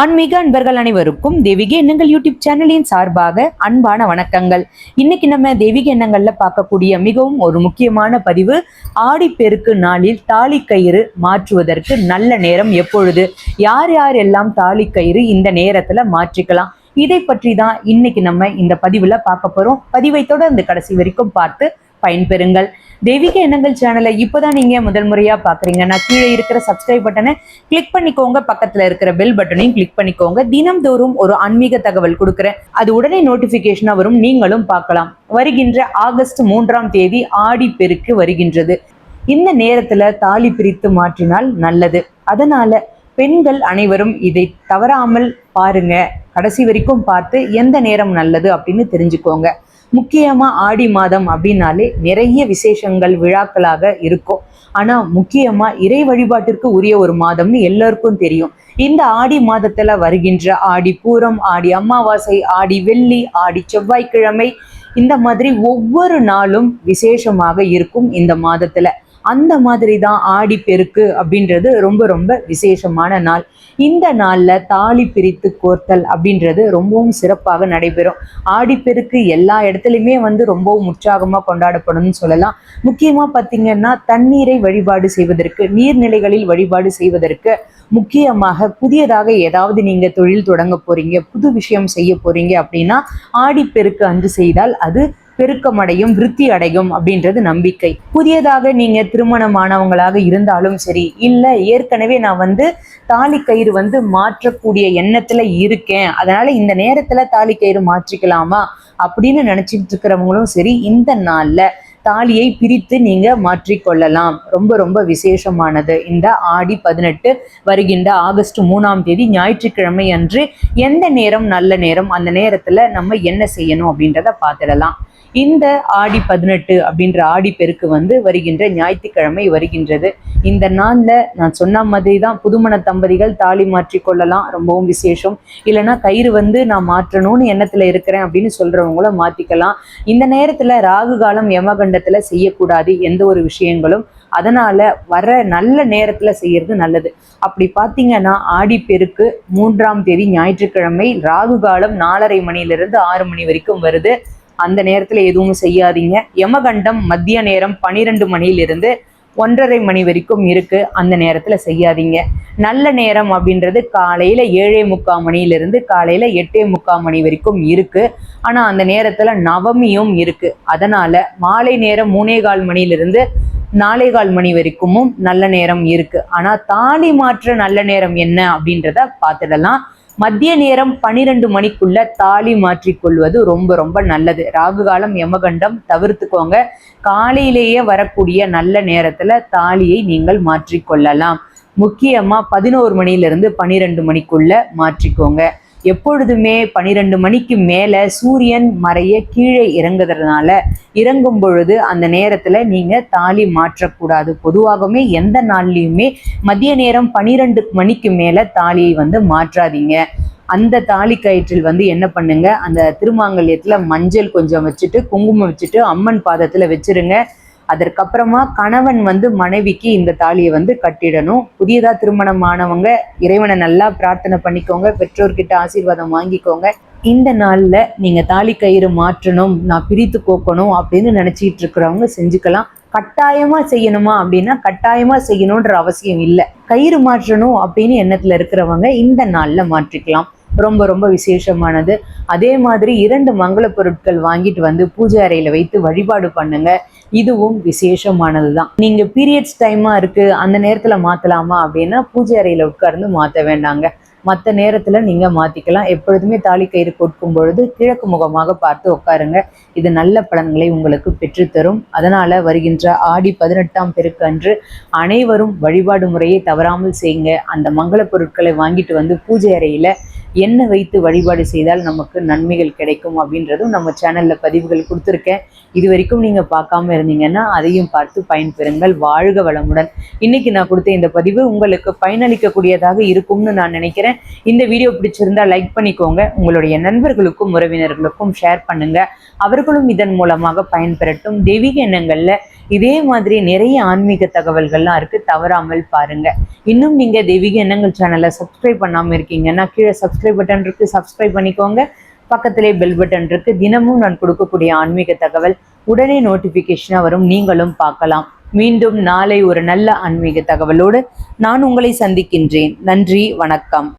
ஆன்மீக அன்பர்கள் அனைவருக்கும் தெய்வீக எண்ணங்கள் யூடியூப் சேனலின் சார்பாக அன்பான வணக்கங்கள். இன்னைக்கு நம்ம தெய்வீக எண்ணங்கள்ல பார்க்கக்கூடிய மிகவும் ஒரு முக்கியமான பதிவு ஆடிப்பெருக்கு நாளில் தாலி கயிறு மாற்றுவதற்கு நல்ல நேரம் எப்பொழுது? யார் யார் எல்லாம் தாலி கயிறு இந்த நேரத்துல மாற்றிக்கலாம்? இதை பற்றி தான் இன்னைக்கு நம்ம இந்த பதிவுல பார்க்க போறோம். பதிவை தொடர்ந்து கடைசி வரைக்கும் பார்த்து பயன்பெறுங்கள். தெய்வீக எண்ணங்கள் சேனலை இப்போதான் நீங்க முதல் முறையா பாக்குறீங்கன்னா கீழே இருக்கிற சப்ஸ்கிரைப் பட்டனை கிளிக் பண்ணிக்கோங்க. பக்கத்துல இருக்கிற பெல் பட்டனையும் கிளிக் பண்ணிக்கோங்க. தினம்தோறும் ஒரு ஆன்மீக தகவல் கொடுக்குறேன். அது உடனே நோட்டிபிகேஷனா வரும். நீங்களும் பார்க்கலாம். வருகின்ற ஆகஸ்ட் மூன்றாம் தேதி ஆடி பெருக்கு வருகின்றது. இந்த நேரத்துல தாலி பிரித்து மாற்றினால் நல்லது. அதனால பெண்கள் அனைவரும் இதை தவறாமல் பாருங்க. கடைசி வரைக்கும் பார்த்து எந்த நேரம் நல்லது அப்படின்னு தெரிஞ்சுக்கோங்க. முக்கியமா ஆடி மாதம் அப்படின்னாலே நிறைய விசேஷங்கள் விழாக்களாக இருக்கும். ஆனா முக்கியமா இறை வழிபாட்டிற்கு உரிய ஒரு மாதம்னு எல்லாருக்கும் தெரியும். இந்த ஆடி மாதத்துல வருகின்ற ஆடி பூரம் ஆடி அமாவாசை ஆடி வெள்ளி ஆடி செவ்வாய்க்கிழமை இந்த மாதிரி ஒவ்வொரு நாளும் விசேஷமாக இருக்கும் இந்த மாதத்துல. அந்த மாதிரி தான் ஆடி பெருக்கு அப்படின்றது ரொம்ப ரொம்ப விசேஷமான நாள். இந்த நாளில் தாலி பிரித்து கோர்த்தல் அப்படின்றது ரொம்பவும் சிறப்பாக நடைபெறும். ஆடிப்பெருக்கு எல்லா இடத்துலையுமே வந்து ரொம்பவும் உற்சாகமாக கொண்டாடப்படும்னு சொல்லலாம். முக்கியமாக பார்த்தீங்கன்னா தண்ணீரை வழிபாடு செய்வதற்கு நீர்நிலைகளில் வழிபாடு செய்வதற்கு முக்கியமாக புதியதாக ஏதாவது நீங்கள் தொழில் தொடங்க போகிறீங்க புது விஷயம் செய்ய போகிறீங்க அப்படின்னா ஆடிப்பெருக்கு அன்று செய்தால் அது பெருக்கமடையும் விருத்தி அடையும் அப்படின்றது நம்பிக்கை. புதியதாக நீங்க திருமணமானவங்களாக இருந்தாலும் சரி இல்ல ஏற்கனவே நான் வந்து தாலி கயிறு வந்து மாற்றக்கூடிய எண்ணத்துல இருக்கேன் அதனால இந்த நேரத்துல தாலி கயிறு மாற்றிக்கலாமா அப்படின்னு நினைச்சிட்டு இருக்கிறவங்களும் சரி இந்த நாள்ல தாலியை பிரித்து நீங்க மாற்றிக்கொள்ளலாம். ரொம்ப ரொம்ப விசேஷமானது. இந்த ஆடி பதினெட்டு வருகின்ற ஆகஸ்ட் மூணாம் தேதி ஞாயிற்றுக்கிழமை அன்று எந்த நேரம் நல்ல நேரம் அந்த நேரத்துல நம்ம என்ன செய்யணும் அப்படின்றத பார்த்துடலாம். இந்த ஆடி பதினெட்டு அப்படின்ற ஆடி பெருக்கு வந்து வருகின்ற ஞாயிற்றுக்கிழமை வருகின்றது. இந்த நாளில் நான் சொன்ன மாதிரி தான் புதுமண தம்பதிகள் தாலி மாற்றி கொள்ளலாம் ரொம்பவும் விசேஷம். இல்லைன்னா கயிறு வந்து நான் மாற்றணும்னு எண்ணத்தில் இருக்கிறேன் அப்படின்னு சொல்கிறவங்கள மாற்றிக்கலாம் இந்த நேரத்தில் ராகு காலம் யமகண்டத்துல செய்யக்கூடாது எந்த ஒரு விஷயங்களும். அதனால வர நல்ல நேரத்தில் செய்யறது நல்லது. அப்படி பார்த்தீங்கன்னா ஆடி பெருக்கு மூன்றாம் தேதி ஞாயிற்றுக்கிழமை ராகு காலம் நாலரை மணியிலிருந்து ஆறு மணி வரைக்கும் வருது. அந்த நேரத்தில் எதுவும் செய்யாதீங்க. யமகண்டம் மத்திய நேரம் பனிரெண்டு மணியிலிருந்து ஒன்றரை மணி வரைக்கும் இருக்கு. அந்த நேரத்துல செய்யாதீங்க. நல்ல நேரம் அப்படின்றது காலையில ஏழே முக்கால் மணியிலிருந்து காலையில எட்டே முக்கால் மணி வரைக்கும் இருக்கு. ஆனா அந்த நேரத்துல நவமியும் இருக்கு. அதனால மாலை நேரம் மூணே கால் மணியிலிருந்து நாலே கால் மணி வரைக்கும் நல்ல நேரம் இருக்கு. ஆனா தாலி மாற்ற நல்ல நேரம் என்ன அப்படின்றத பார்த்துடலாம். மத்திய நேரம் பனிரெண்டு மணிக்குள்ள தாலி மாற்றிக்கொள்வது ரொம்ப ரொம்ப நல்லது. ராகு காலம் யமகண்டம் தவிர்த்துக்கோங்க. காலையிலேயே வரக்கூடிய நல்ல நேரத்துல தாலியை நீங்கள் மாற்றிக்கொள்ளலாம் முக்கியமா பதினோரு மணியிலிருந்து பனிரெண்டு மணிக்குள்ள மாற்றிக்கோங்க. எப்பொழுதுமே பனிரெண்டு மணிக்கு மேலே சூரியன் மறைய கீழே இறங்குறதுனால இறங்கும் பொழுது அந்த நேரத்தில் நீங்கள் தாலி மாற்றக்கூடாது. பொதுவாகவே எந்த நாள்லையுமே மதிய நேரம் பனிரெண்டு மணிக்கு மேலே தாலியை வந்து மாற்றாதீங்க. அந்த தாலி கயிற்றில் வந்து என்ன பண்ணுங்க? அந்த திருமாங்கல்யத்தில் மஞ்சள் கொஞ்சம் வச்சுட்டு குங்குமம் வச்சுட்டு அம்மன் பாதத்தில் வச்சிருங்க. அதற்கப்புறமா கணவன் வந்து மனைவிக்கு இந்த தாலியை வந்து கட்டிடணும். புதியதா திருமணமானவங்க இறைவனை நல்லா பிரார்த்தனை பண்ணிக்கோங்க பெற்றோர்கிட்ட ஆசீர்வாதம் வாங்கிக்கோங்க. இந்த நாள்ல நீங்க தாலி கயிறு மாற்றணும் நான் பிரித்து கோக்கணும் அப்படின்னு நினைச்சிட்டு இருக்கிறவங்க செஞ்சுக்கலாம். கட்டாயமா செய்யணுமா அப்படின்னா கட்டாயமா செய்யணுன்ற அவசியம் இல்லை. கயிறு மாற்றணும் அப்படின்னு எண்ணத்துல இருக்கிறவங்க இந்த நாள்ல மாற்றிக்கலாம். ரொம்ப ரொம்ப விசேஷமானது. அதே மாதிரி இரண்டு மங்கள பொருட்கள் வாங்கிட்டு வந்து பூஜை அறையில வைத்து வழிபாடு பண்ணுங்க. இதுவும் விசேஷமானது தான் நீங்க பீரியட்ஸ் டைமா இருக்கு அந்த நேரத்துல மாத்தலாமா அப்படின்னா பூஜை அறையில உட்கார்ந்து மாத்த வேண்டாங்க. மற்ற நேரத்துல நீங்க மாத்திக்கலாம். எப்பொழுதுமே தாலி கயிறு கொடுக்கும் பொழுது கிழக்கு முகமாக பார்த்து உட்காருங்க. இது நல்ல பலன்களை உங்களுக்கு பெற்றுத்தரும். அதனால வருகின்ற ஆடி பதினெட்டாம் பெருக்கு அன்று அனைவரும் வழிபாடு முறையை தவறாமல் செய்யுங்க. அந்த மங்கள பொருட்களை வாங்கிட்டு வந்து பூஜை அறையில எண்ணெய் வைத்து வழிபாடு செய்தால் நமக்கு நன்மைகள் கிடைக்கும் அப்படின்றதும் நம்ம சேனல்ல பதிவுகள் கொடுத்துருக்கேன். இது வரைக்கும் நீங்க பார்க்காம இருந்தீங்கன்னா அதையும் பார்த்து பயன்பெறுங்கள். வாழ்க வளமுடன். இன்னைக்கு நான் கொடுத்த இந்த பதிவு உங்களுக்கு பயனளிக்கக்கூடியதாக இருக்கும்னு நான் நினைக்கிறேன். இந்த வீடியோ பிடிச்சிருந்தா லைக் பண்ணிக்கோங்க. உங்களுடைய நண்பர்களுக்கும் உறவினர்களுக்கும் ஷேர் பண்ணுங்க. அவர்களும் இதன் மூலமாக பயன்பெறட்டும். தெய்வீக எண்ணங்கள்ல இதே மாதிரி நிறைய ஆன்மீக தகவல்கள்லாம் இருக்கு. தவறாமல் பாருங்க. இன்னும் நீங்க தெய்வீக எண்ணங்கள் சேனலை சப்ஸ்கிரைப் பண்ணாம இருக்கீங்கன்னா கீழே சப்ஸ்கிரைப் பட்டன் இருக்கு. சப்ஸ்கிரைப் பண்ணிக்கோங்க. பக்கத்திலே பெல் பட்டன் இருக்கு. தினமும் நான் கொடுக்கக்கூடிய ஆன்மீக தகவல் உடனே நோட்டிபிகேஷனா வரும். நீங்களும் பார்க்கலாம். மீண்டும் நாளை ஒரு நல்ல ஆன்மீக தகவலோடு நான் உங்களை சந்திக்கின்றேன். நன்றி. வணக்கம்.